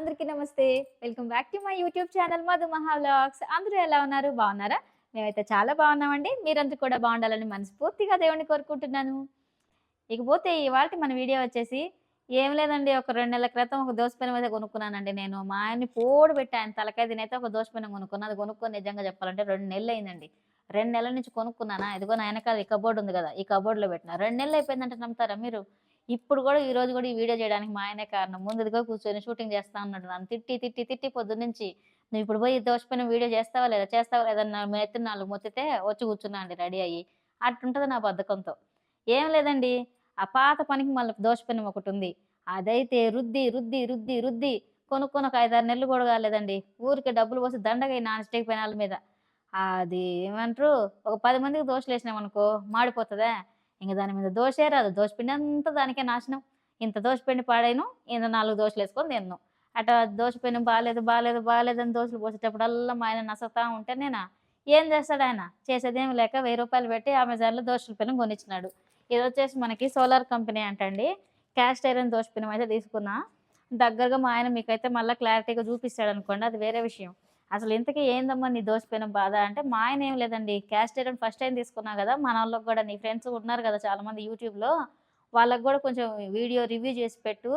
అందరికీ నమస్తే. Welcome back to my YouTube channel Madhu Mahavlogs. అందరూ ఎలా ఉన్నారు? బాగున్నారా? మేమైతే చాలా బాగున్నామండి. మీరందరూ కూడా బాగుండాలని మనస్ఫూర్తిగా దేవుణ్ణి కోరుకుంటున్నాను. ఇకపోతే ఇవాళ మన వీడియో వచ్చేసి ఏం లేదండి ఒక రెండు నెలల క్రితం ఒక దోసపెనం అయితే కొనుక్కున్నానండి నేను. మా ఆయన్ని పోడు పెట్టి ఆయన తలకాయ తినైతే ఒక దోసపెనం కొనుక్కున్నాను అది కొనుక్కొని నిజంగా చెప్పాలంటే రెండు నెలలు అయిందండి. రెండు నెలల నుంచి కొనుక్కున్నానా? ఇదిగో నా వెనకాల ఈ కబోర్డ్ ఉంది కదా ఈ కబోర్డ్లో పెట్టిన. రెండు నెలలు అయిపోయిందంటే నమ్ముతారా మీరు? ఇప్పుడు కూడా ఈ రోజు కూడా ఈ వీడియో చేయడానికి మా ఆయనే కారణం. ముందుగా కూర్చొని షూటింగ్ చేస్తా ఉన్నాడు నన్ను తిట్టి తిట్టి తిట్టి పొద్దున్నుంచి నువ్వు ఇప్పుడు పోయి దోషపోయిన వీడియో చేస్తావా లేదా? చేస్తావా లేదా? నా నాలుగు మొత్తితే వచ్చి కూర్చున్నా అండి రెడీ అయ్యి. అట్టుంటుంది నా బద్ధకంతో. ఏం లేదండి. ఆ పాత పనికి మళ్ళీ దోషపని ఒకటి ఉంది. అదైతే రుద్ది రుద్ది రుద్ది రుద్ది కొనుక్కొని ఒక ఐదారు నెలలు కూడా కాలేదండి. ఊరికి డబ్బులు పోసి దండగా నాన్ స్టేక్ పెనాల మీద. అది ఏమంటారు ఒక పది మందికి దోషలు వేసినామనుకో మాడిపోతుందా? ఇంక దాని మీద దోశే రాదు దోశపిండి అంతా దానికే నాశనం. ఇంత దోశ పిండి పాడైను ఇంత నాలుగు దోశలు వేసుకొని తిన్నాను అట్లా దోశపిండి బాగాలేదు బాగాలేదు బాగాలేదని అని దోశలు పోసేటప్పుడల్లా మా ఆయన నసతా ఉంటే నేనా? ఏం చేస్తాడు ఆయన? చేసేదేం లేక వెయ్యి రూపాయలు పెట్టి అమెజాన్లో దోశల పెనం కొనిచ్చినాడు. ఇది వచ్చేసి మనకి సోలార్ కంపెనీ అంటండి. క్యాస్ట్ ఐరన్ దోశ పెనం అయితే తీసుకున్నా. దగ్గరగా మా ఆయన మీకైతే మళ్ళీ క్లారిటీగా చూపిస్తాడు అనుకోండి అది వేరే విషయం. అసలు ఇంతకీ ఏందమ్మా నీ దోశ పెనం బాధ? అంటే మా ఆయన ఏం లేదండి. క్యాష్ ఐరన్ ఫస్ట్ టైం తీసుకున్నా కదా మన వాళ్ళకి కూడా నీ ఫ్రెండ్స్ ఉన్నారు కదా చాలామంది యూట్యూబ్లో వాళ్ళకి కూడా కొంచెం వీడియో రివ్యూ చేసి పెట్టు.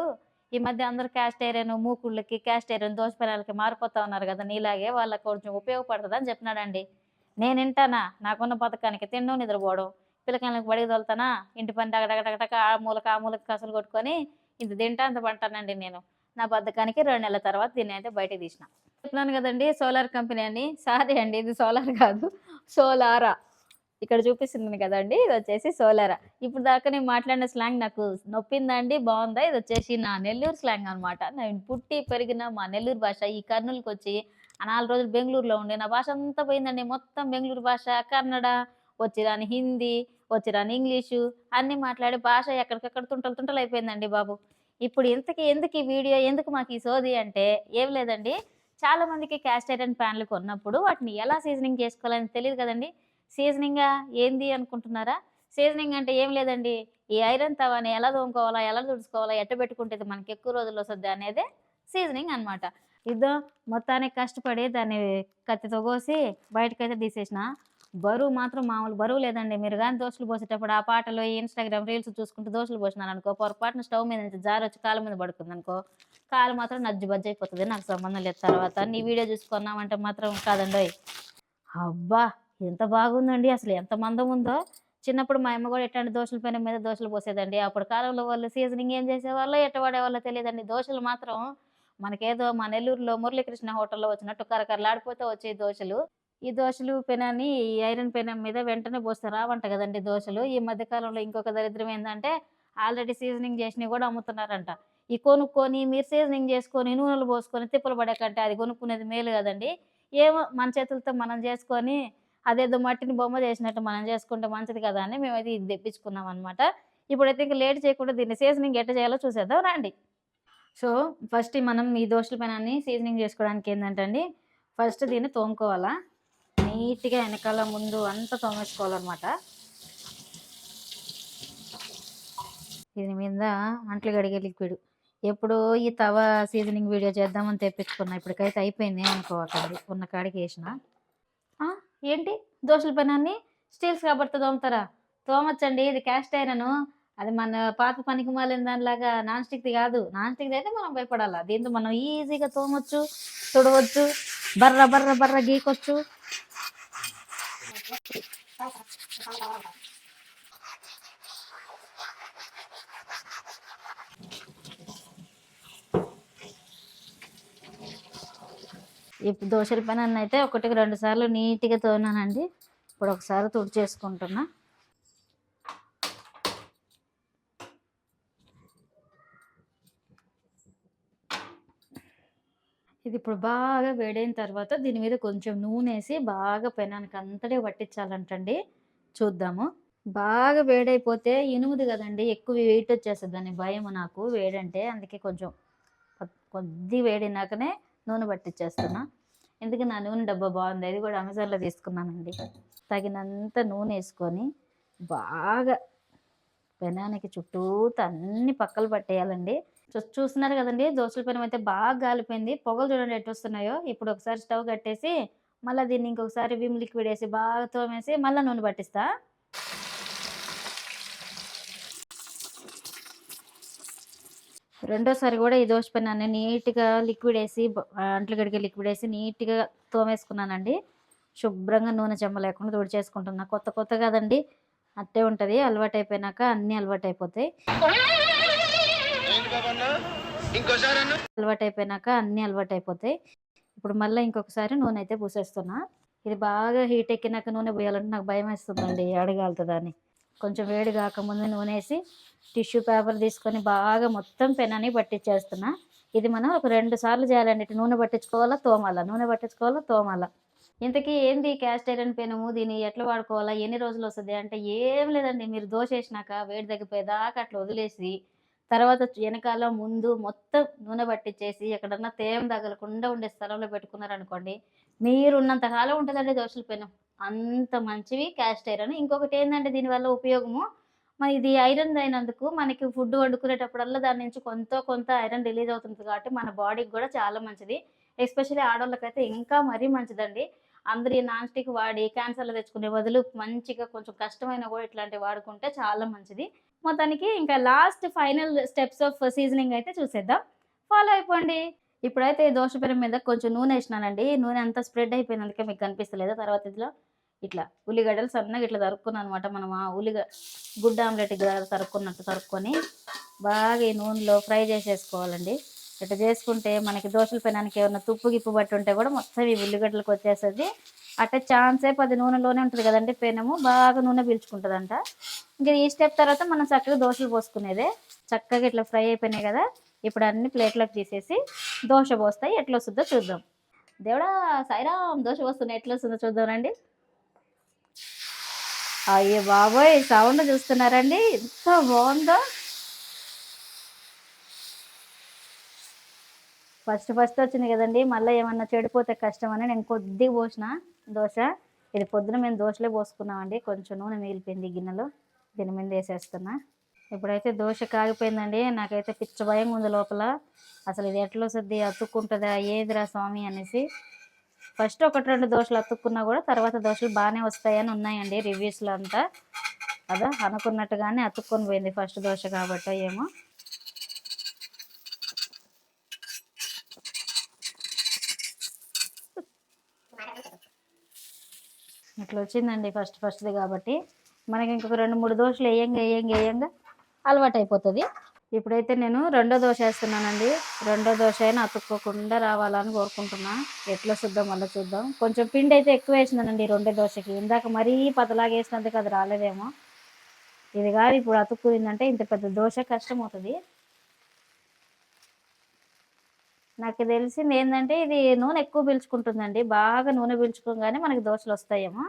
ఈ మధ్య అందరు క్యాష్ ఐరన్ మూకుళ్ళకి క్యాష్ ఐరన్ దోశ పెనాలకి మారిపోతా ఉన్నారు కదా నీలాగే వాళ్ళకి కొంచెం ఉపయోగపడుతుంది అని చెప్పినాడండి. నేను వింటానా? నాకున్న పథకానికి తినడం నిద్రపోవడం పిల్లకాయలకు బడికి తోలుతానా? ఇంటి పని డగడగడగడక ఆ మూలక ఆ మూలక కసలు కొట్టుకొని ఇంత తింటా అంత పంటానండి నేను. నా బద్ధకానికి రెండు నెలల తర్వాత దీన్ని అయితే బయటకు తీసిన. చెప్పినాను కదండి సోలార్ కంపెనీ అని సారీ అండి ఇది సోలార్ కాదు సోలారా. ఇక్కడ చూపిస్తుంది కదండి ఇది వచ్చేసి సోలారా. ఇప్పుడు దాకా నేను మాట్లాడిన స్లాంగ్ నాకు నొప్పిందండి బాగుందా? ఇది వచ్చేసి నా నెల్లూరు స్లాంగ్ అనమాట నేను పుట్టి పెరిగిన మా నెల్లూరు భాష ఈ కర్నూలుకి వచ్చి ఆ నాలుగు రోజులు బెంగళూరులో ఉండే నా భాష అంతా పోయిందండి. మొత్తం బెంగళూరు భాష కన్నడ వచ్చిరాని హిందీ వచ్చిరాని ఇంగ్లీషు అన్నీ మాట్లాడే భాష ఎక్కడికక్కడ తుంటలు తుంటలు అయిపోయిందండి బాబు. ఇప్పుడు ఇంతకీ ఎందుకు ఈ వీడియో ఎందుకు మాకు ఈ సోది అంటే ఏం లేదండి. చాలా మందికి క్యాస్ట్ ఐరన్ ప్యాన్లు కొన్నప్పుడు వాటిని ఎలా సీజనింగ్ చేసుకోవాలని తెలియదు కదండి? సీజనింగ్గా ఏంది అనుకుంటున్నారా? సీజనింగ్ అంటే ఏం లేదండి. ఈ ఐరన్ తవాని ఎలా తోముకోవాలా ఎలా తుడుచుకోవాలా ఎట్ట పెట్టుకుంటే మనకి ఎక్కువ రోజులు వస్తుంది అనేదే సీజనింగ్ అనమాట ఇద్దరు మొత్తానికి కష్టపడి దాన్ని కత్తితో కోసి బయటకైతే తీసేసిన. బరువు మాత్రం మామూలు బరువు లేదండి. మీరు కానీ దోశలు పోసేటప్పుడు ఆ పాటలు ఇన్స్టాగ్రామ్ రీల్స్ చూసుకుంటూ దోశలు పోసినారనుకో అనుకో పొరపాటున స్టవ్ మీద నుంచి జారొచ్చి కాళ్ళ కాలు మీద పడుకుంది అనుకో కాలు మాత్రం నజ్జు బజ్జు అయిపోతుంది నాకు సంబంధం లేదు. తర్వాత నీ వీడియో చూసుకున్నామంటే మాత్రం కాదండి అబ్బా ఎంత బాగుందండి అసలు ఎంత మందం ఉందో. చిన్నప్పుడు మా అమ్మ కూడా ఎట్లాంటి దోశల పైన మీద దోశలు పోసేదండి. అప్పుడు కాలంలో వాళ్ళు సీజనింగ్ ఏం చేసేవాళ్ళో ఎట్టవాడేవాళ్ళో తెలియదండి. దోశలు మాత్రం మనకేదో మా నెల్లూరులో మురళీకృష్ణ హోటల్లో వచ్చినట్టు కరకరలాడిపోతే వచ్చే దోశలు ఈ దోశలు పెనాన్ని ఈ ఐరన్ పెనం మీద వెంటనే పోస్తే రావంట కదండి దోశలు ఈ మధ్య కాలంలో ఇంకొక దరిద్రం ఏంటంటే ఆల్రెడీ సీజనింగ్ చేసినవి కూడా అమ్ముతున్నారంట. ఈ కొనుక్కొని మీరు సీజనింగ్ చేసుకొని నూనెలు పోసుకొని తిప్పలు పడే కంటే అది కొనుక్కునేది మేలు కదండి. ఏమో మన చేతులతో మనం చేసుకొని అదేదో మట్టిని బొమ్మ చేసినట్టు మనం చేసుకుంటే మంచిది కదా అని మేమైతే ఇది తెప్పించుకున్నాం అనమాట ఇప్పుడైతే ఇంకా లేట్ చేయకుండా దీన్ని సీజనింగ్ ఎట్ట చేయాలో చూసేద్దాం రండి. సో ఫస్ట్ మనం ఈ దోశల పైన సీజనింగ్ చేసుకోవడానికి ఏంటంటే అండి ఫస్ట్ దీన్ని తోముకోవాలా. నీట్గా వెనకాల ముందు అంతా తోమేసుకోవాలన్నమాట. దీని మీద అంట్లు కడిగే లిక్విడ్. ఎప్పుడు ఈ తవ సీజనింగ్ వీడియో చేద్దామని తెప్పించుకున్నా. ఇప్పటికైతే అయిపోయింది అనుకోకండి ఉన్న కాడికి వేసిన. ఏంటి? దోశల పెనాన్ని? స్టీల్స్ కాబట్టి తోముతారా? తోమచ్చండి. ఇది క్యాస్ట్ అయినను అది మన పాత పనికి మాలిన దానిలాగా నాన్ స్టిక్ది కాదు. నాన్ స్టిక్ది అయితే మనం భయపడాలి? దీంతో మనం ఈజీగా తోమొచ్చు తుడవచ్చు బర్ర బర్ర బర్ర గీకొచ్చు. ఇప్పుడు దోశల పైన అయితే ఒకటికి రెండు సార్లు నీట్గా తోనానండి ఇప్పుడు ఒకసారి తుడి చేసుకుంటున్నా. ఇది ఇప్పుడు బాగా వేడైన తర్వాత దీని మీద కొంచెం నూనె వేసి బాగా పెనానికి అంతటే పట్టించాలంటండి. చూద్దాము. బాగా వేడైపోతే ఇనుముది కదండి ఎక్కువ వెయిట్ వచ్చేస్తుంది దాని భయం నాకు. వేడంటే అందుకే కొంచెం కొద్ది వేడినాకనే నూనె పట్టించేస్తున్నా ఎందుకు నా నూనె డబ్బా బాగుంది? అది కూడా అమెజాన్లో తీసుకున్నానండి. తగినంత నూనె వేసుకొని బాగా పెనానికి చుట్టూత అన్ని పక్కలు పట్టేయాలండి. చూ- చూస్తున్నారు కదండి దోశల పెనం అయితే బాగా గాలిపోయింది. పొగలు చూడండి ఎటు వస్తున్నాయో. ఇప్పుడు ఒకసారి స్టవ్ కట్టేసి మళ్ళీ దీన్ని ఇంకొకసారి విమ్ లిక్విడ్ వేసి బాగా తోమేసి మళ్ళీ నూనె పట్టిస్తా. రెండోసారి కూడా ఈ దోశ పెనాన్ని నీట్గా లిక్విడ్ వేసి అంట్లు గడిగే లిక్విడ్ వేసి నీట్గా తోమేసుకున్నానండి. శుభ్రంగా నూనె చెమ్మ లేకుండా తుడిచేసుకుంటున్నా. కొత్త కొత్త కదండి. అట్టే ఉంటుంది. అలవాటు అయిపోయినాక అన్నీ అలవాటు అయిపోతాయి అలవాటు అయిపోయినాక అన్నీ అలవాటు అయిపోతాయి ఇప్పుడు మళ్ళీ ఇంకొకసారి నూనె అయితే పూసేస్తున్నా. ఇది బాగా హీట్ ఎక్కినాక నూనె పోయాలంటే నాకు భయం వేస్తుందండి అడగాలుతుందని కొంచెం వేడి కాకముందు నూనె వేసి టిష్యూ పేపర్ తీసుకొని బాగా మొత్తం పెనాన్ని పట్టించేస్తున్నా. ఇది మనం ఒక రెండు సార్లు చేయాలండి. నూనె పట్టించుకోవాలా తోమాలా? నూనె పట్టించుకోవాలా తోమాలా? ఇంతకీ ఏంది క్యాస్ట్ ఐరన్ పెనము దీన్ని ఎట్లా వాడుకోవాలా? ఎన్ని రోజులు వస్తుంది? అంటే ఏం లేదండి. మీరు దోశ వేసినాక వేడి తగ్గిపోయేదాకా అట్లా వదిలేసి తర్వాత వెనకాల ముందు మొత్తం నూనె పట్టించేసి ఎక్కడన్నా తేమ తగలకుండా ఉండే స్థలంలో పెట్టుకున్నారనుకోండి మీరు ఉన్నంత ఉంటుందండి దోశల పెనం. అంత మంచివి క్యాస్ట్ ఐరన్. ఇంకొకటి ఏంటంటే దీనివల్ల ఉపయోగము? మన ఇది ఐరన్ అయినందుకు మనకి ఫుడ్ వండుకునేటప్పుడల్లా దాని నుంచి కొంత కొంత ఐరన్ రిలీజ్ అవుతుంది కాబట్టి మన బాడీకి కూడా చాలా మంచిది. ఎస్పెషల్లీ ఆడవాళ్ళకైతే ఇంకా మరీ మంచిదండి. అందరు నాన్ స్టిక్ వాడి క్యాన్సర్లు తెచ్చుకునే బదులు మంచిగా కొంచెం కష్టమైన కూడా ఇట్లాంటివి వాడుకుంటే చాలా మంచిది. మొత్తానికి ఇంకా last final steps of seasoning అయితే చూసేద్దాం. ఫాలో అయిపోండి. ఇప్పుడైతే ఈ దోశ పెనం మీద కొంచెం నూనె వేసినానండి. నూనె అంతా స్ప్రెడ్ అయిపోయింది అందుకే మీకు కనిపిస్తలేదు. తర్వాత ఇట్లా ఇట్లా ఉల్లిగడ్డలు సన్నగా ఇట్లా తరుక్కున్నాను అనమాట మనం ఆ ఉల్లిగ గుడ్డ ఆమ్లెట్ తరుక్కున్నట్టు తరుక్కొని బాగా ఈ నూనెలో ఫ్రై చేసేసుకోవాలండి. ఇట్లా చేసుకుంటే మనకి దోశల పెనానికి ఏమైనా తుప్పు గిప్పు బట్టి ఉంటే కూడా మొత్తం ఈ ఉల్లిగడ్డలకు వచ్చేస్తుంది. అట్టే ఛాన్స్ పది నూనెలోనే ఉంటుంది కదండి పెనము. బాగా నూనె పీల్చుకుంటుందంట. ఇంకా ఈ స్టెప్ తర్వాత మనం చక్కగా దోశలు పోసుకునేదే చక్కగా ఇట్లా ఫ్రై అయిపోయినాయి కదా. ఇప్పుడు అన్ని ప్లేట్లోకి తీసేసి దోశ పోస్తాయి. ఎట్లా వస్తుందో చూద్దాం. దేవుడా సాయిరామ్ దోశ వస్తున్నాయి ఎట్లా వస్తుందో చూద్దాం రండి. బాబోయ్ సౌండ్ చూస్తున్నారండి. ఎంత బాగుందో? ఫస్ట్ ఫస్ట్ వచ్చింది కదండి. మళ్ళీ ఏమన్నా చెడిపోతే కష్టం అని నేను కొద్దిగా పోసిన దోశ. ఇది పొద్దున మేము దోశలే పోసుకున్నామండి. కొంచెం నూనె మిగిలిపోయింది గిన్నెలో. దీని మీద వేసేస్తున్నా. ఇప్పుడైతే దోశ కాగిపోయిందండి నాకైతే పిచ్చ భయం ఉంది లోపల. అసలు ఇది ఎట్లా వస్తుంది అతుక్కుంటుందా? ఏదిరా స్వామి అనేసి. ఫస్ట్ ఒకటి రెండు దోశలు అతుక్కున్నా కూడా తర్వాత దోశలు బాగానే వస్తాయని ఉన్నాయండి రివ్యూస్లో అంతా. అదా అనుకున్నట్టుగానే అతుక్కొని పోయింది ఫస్ట్ దోశ కాబట్టి ఏమో. ఇట్లా వచ్చిందండి ఫస్ట్ ఫస్ట్ది కాబట్టి. మనకి ఇంకొక రెండు మూడు దోశలు వేయంగా వేయంగా వేయంగా. అలవాటు అయిపోతుంది ఇప్పుడైతే నేను రెండో దోశ వేస్తున్నానండి. రెండో దోశ అయినా అతుక్కోకుండా రావాలని కోరుకుంటున్నా. ఎట్లా చూద్దాం మళ్ళీ చూద్దాం. కొంచెం పిండి అయితే ఎక్కువ వేసినానండి రెండో దోశకి. ఇందాక మరీ పతలాగా వేసినందుకు అది రాలేదేమో. ఇది కాదు ఇప్పుడు అతుక్కుయిందంటే ఇంత పెద్ద దోశ కష్టం అవుతుంది నాకు తెలిసింది ఏంటంటే ఇది నూనె ఎక్కువ పీల్చుకుంటుందండి. బాగా నూనె పీల్చుకోగానే మనకి దోశలు వస్తాయేమో.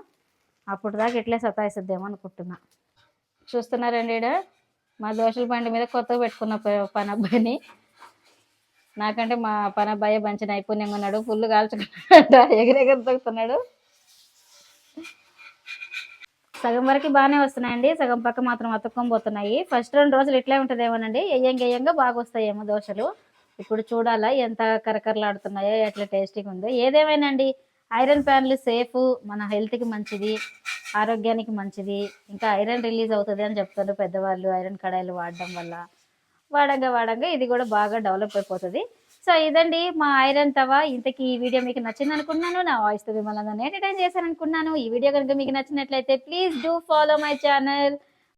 అప్పుడు దాకా ఇట్లే సతాయిస్తుందేమో అనుకుంటున్నా. చూస్తున్నారండి ఈడ? మా దోశల బండి మీద కొత్తగా పెట్టుకున్న పని అబ్బాయిని నాకంటే మా పని అబ్బాయి మంచి నైపుణ్యంగా ఉన్నాడు. ఫుల్ కాల్చుకున్నాడు ఎగిరెగర తొక్కుతున్నాడు. సగం వరకు బాగానే వస్తున్నాయండి. సగం పక్క మాత్రం అతుక్కొని పోతున్నాయి. ఫస్ట్ రెండు రోజులు ఇట్లే ఉంటుందేమోనండి. ఎయ్యంగా ఎయ్యంగా బాగా వస్తాయేమో దోశలు ఇప్పుడు చూడాలా ఎంత కరకరలాడుతున్నాయో ఎట్లా టేస్టీగా ఉందో ఏదేమైనా అండి ఐరన్ ప్యాన్లు సేఫ్ మన హెల్త్కి మంచిది ఆరోగ్యానికి మంచిది. ఇంకా ఐరన్ రిలీజ్ అవుతుంది అని చెప్తారు పెద్దవాళ్ళు ఐరన్ కడాయిలు వాడడం వల్ల. వాడంగా వాడంగా ఇది కూడా బాగా డెవలప్ అయిపోతుంది. సో ఇదండి మా ఐరన్ తవా. ఇంతకీ ఈ వీడియో మీకు నచ్చింది అనుకున్నాను నా వాయిస్తో మిమ్మల్ని నేను రిటర్న్ చేశాను అనుకున్నాను ఈ వీడియో కనుక మీకు నచ్చినట్లయితే please do follow my channel.